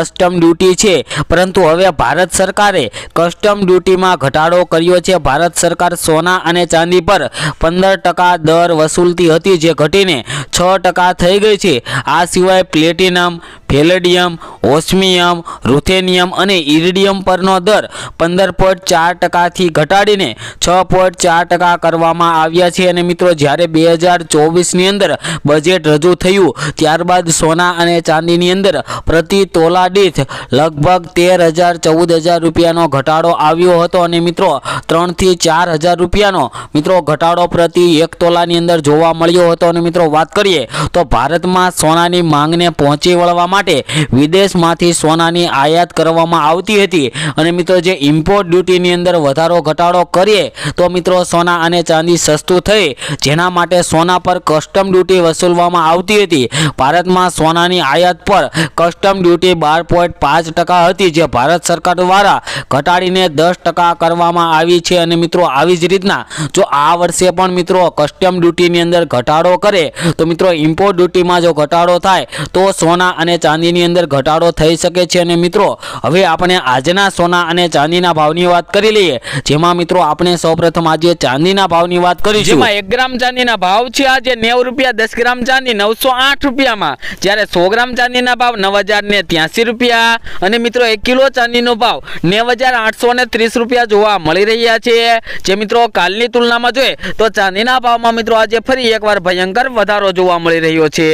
Custom duty છે. પરંતુ હવે ભારત સરકારે કસ્ટમ ડ્યુટીમાં ઘટાડો કર્યો છે. ભારત સરકાર સોના અને ચાંદી પર પંદર ટકા દર વસૂલતી હતી જે ઘટીને છ ટકા થઈ ગઈ છે. આ સિવાય પ્લેટિનમ ફેલેડિયમ ઓસ્મિયમ રૂથેનિયમ અને ઇરિડિયમ પરનો દર પંદર પોઈન્ટ ચાર ટકાથી ઘટાડીને છ પોઈન્ટ ચાર ટકા કરવામાં આવ્યા છે. અને મિત્રો, જ્યારે બે હજાર ચોવીસની અંદર બજેટ રજૂ થયું, ત્યારબાદ સોના અને ચાંદીની અંદર પ્રતિ તોલા દીઠ લગભગ તેર હજાર, ચૌદ હજાર રૂપિયાનો ઘટાડો આવ્યો હતો અને મિત્રો ત્રણથી ચાર હજાર રૂપિયાનો મિત્રો ઘટાડો પ્રતિ એક તોલાની અંદર જોવા મળ્યો હતો. અને મિત્રો વાત કરીએ તો ભારતમાં સોનાની માંગને પહોંચી વળવા માટે વિદેશમાંથી સોનાની આયાત કરવામાં આવતી હતી. અને મિત્રો જે ઇમ્પોર્ટ ડ્યુટીની અંદર વધારો ઘટાડો કરીએ તો મિત્રો સોના અને ચાંદી સસ્તું થઈ, જેના માટે સોના પર કસ્ટમ ડ્યુટી વસૂલવામાં આવતી હતી. ભારતમાં સોનાની આયાત પર કસ્ટમ ડ્યુટી બાર પોઈન્ટ પાંચ ટકા હતી જે ભારત સરકાર દ્વારા ઘટાડીને દસ ટકા કરવામાં આવી છે. અને મિત્રો, આવી જ રીતના જો આ વર્ષે પણ મિત્રો કસ્ટમ ડ્યુટીની અંદર ઘટાડો કરે, તો મિત્રો ઇમ્પોર્ટ ડ્યુટીમાં જો ઘટાડો થાય, તો સોના અને ચાંદીની અંદર ઘટાડો થઈ શકે છે. અને મિત્રો, હવે આપણે આજના સોના અને ચાંદીના ભાવની વાત કરી લઈએ, જેમાં મિત્રો આપણે સૌપ્રથમ આજે ચાંદીના ભાવની વાત કરી જેમાં એક ગ્રામ ચાંદીના ભાવ છે આજે નેવું રૂપિયા, દસ ગ્રામ ચાંદી નવસો આઠ રૂપિયામાં. જ્યારે સો ગ્રામ ચાંદીના ભાવ નવ હજાર ને ત્યાસી રૂપિયા અને મિત્રો એક કિલો ચાંદીનો ભાવ નેવ હજાર આઠસો ને ત્રીસ રૂપિયા જોવા મળી રહ્યા છે. જે મિત્રો કાલની તુલનામાં જોઈએ તો ચાંદીના ભાવમાં મિત્રો આજે ફરી એકવાર ભયંકર વધારો જોવા મળી રહ્યો છે.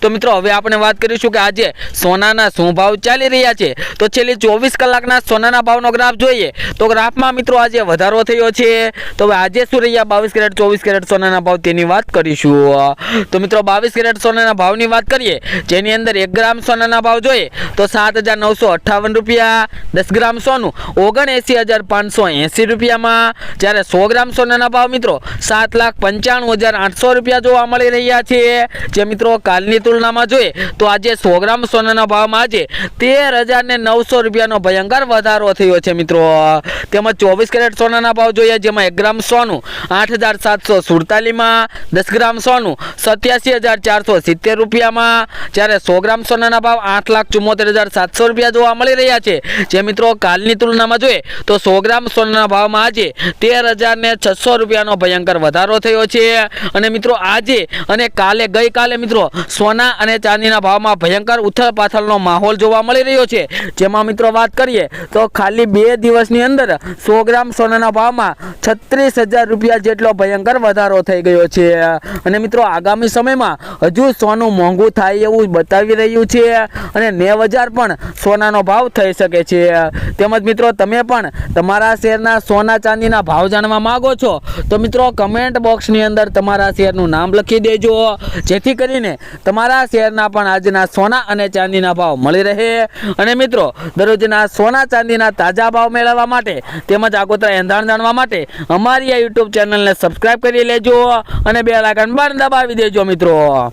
તો મિત્રો હવે આપણે વાત કરીશું કે આજે સોનાના શું ભાવ ચાલી રહ્યા છે. તો છેલ્લી ચોવીસ કલાકના સોનાના ભાવનો ગ્રાફ જોઈએ તો ગ્રાફમાં મિત્રો આજે વધારો થયો છે. તો હવે આજે શું રહ્યા? બાવીસ કેરેટ, ચોવીસ કેરેટ સોનાના ભાવ તેની વાત કરીશું. તો મિત્રો બાવીસ કેરેટ સોનાના ભાવની વાત કરીએ જેની અંદર એક ગ્રામ સોનાના ભાવ જોઈએ તો સાત હજાર નવસો અઠ્ઠાવન રૂપિયા, દસ ગ્રામ સોનું ઓગણએંસી હજાર પાંચસો એંસી રૂપિયામાં. જ્યારે સો ગ્રામ સોનાના ભાવ મિત્રો, સાત લાખ પંચાણું હજાર આઠસો રૂપિયા જોવા મળી રહ્યા છે. જે મિત્રો કાલની તુલનામાં જોઈએ, તો આજે સો ગ્રામ સોનાના ભાવમાં આજે તેર હજાર ને નવસો રૂપિયાનો ભયંકર વધારો થયો છે મિત્રો. તેમજ ચોવીસ કેરેટ સોનાના ભાવ જોઈએ, જેમાં એક ગ્રામ સોનું આઠ હજાર સાતસો સુડતાલીસમાં. દસ ગ્રામ સોનું સત્યાસી હજાર ચારસો સિત્તેર રૂપિયામાં. જ્યારે સો ગ્રામ સોનાના ભાવ આઠ લાખ ચુમ્મોતેર હજાર સાતસો રૂપિયા જોવા મળી રહ્યા છે. જે મિત્રો કાલની તુલનામાં જોઈએ તો સો ગ્રામ સોનાના ભાવમાં આજે તેર હજાર ને છસો રૂપિયાનો ભયંકર વધારો થયો છે. અને મિત્રો આજે અને કાલે ગઈકાલે મિત્રો સોના અને ચાંદીના ભાવમાં ભયંકર ઉથલ પાથલનો માહોલ જોવા મળી રહ્યો છે. જેમાં મિત્રો વાત કરીએ તો ખાલી બે દિવસની અંદર સો ગ્રામ સોનાના ભાવમાં છત્રીસ હજાર રૂપિયા જેટલો ભયંકર વધારો થઈ ગયો છે. અને મિત્રો આગામી સમયમાં હજુ સોનું મોંઘું થાય એવું બતાવી રહ્યું છે. અને નેવ હજાર પણ સોનાનો ભાવ થઈ શકે છે. તેમજ મિત્રો, તમે પણ તમારા શેરના સોના ચાંદીના ભાવ જાણવા માંગો છો, તો મિત્રો કમેન્ટ બોક્સની અંદર તમારા શેરનું નામ લખી દેજો. જેથી કરીને તમારા શેરના પણ આજના સોના અને ચાંદીના ભાવ મળી રહે. અને મિત્રો, દરરોજના સોના ચાંદીના તાજા ભાવ મેળવવા માટે તેમજ આગોતરા એંધાણ જાણવા માટે અમારી આ યુટ્યુબ ચેનલને સબસ્ક્રાઇબ કરી લેજો અને બે લાગણ બાર દબાવી દેજો મિત્રો.